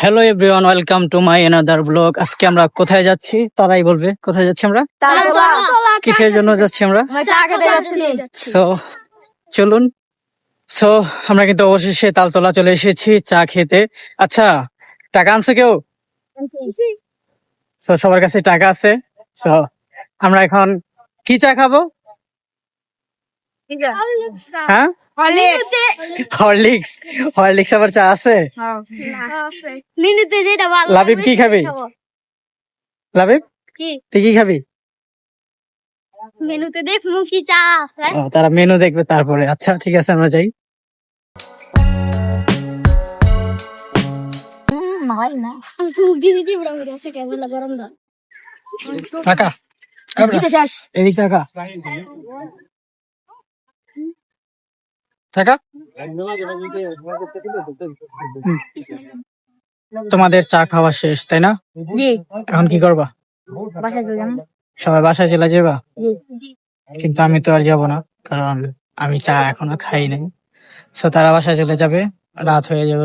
Hello everyone welcome to my another blog আজকে আমরা কোথায় যাচ্ছি? তারাই বলবে কোথায় যাচ্ছি আমরা? কিসের জন্য যাচ্ছি আমরা? চা খেতে যাচ্ছি। সো চলুন। সো আমরা কিন্তু অবশেষে তালতলা চলে এসেছি চা খেতে। আচ্ছা টাকা আনছে কেউ? সো সবার কাছে টাকা আছে। সো আমরা এখন কি চা খাব? হ্যাঁ? হরলিক্স হরলিক্স আবার চা আছে? মিনিটে যেটা ভালো লাবিব কি খাবি? লাবিব? তুই কি খাবি? মেনুতে দেখব কি চা আছে। তারা মেনু দেখবে তারপরে। আচ্ছা ঠিক আছে আমরা যাই। টাকা এদিক টাকা। তোমাদের চা খাওয়া শেষ তাই না? এখন কি করবা? সবাই বাসায় চলে যাবা? কিন্তু আমি তো আর যাব না কারণ আমি চা এখনও খাই নাই। সো তারা বাসায় চলে যাবে রাত হয়ে যাবে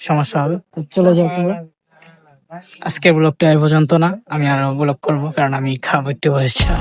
সমস্যা হবে। চলে যাও তোমরা। আজকের ব্লগটা এই পর্যন্ত না আমি আরও ব্লগ করব কারণ আমি খাব একটু চা।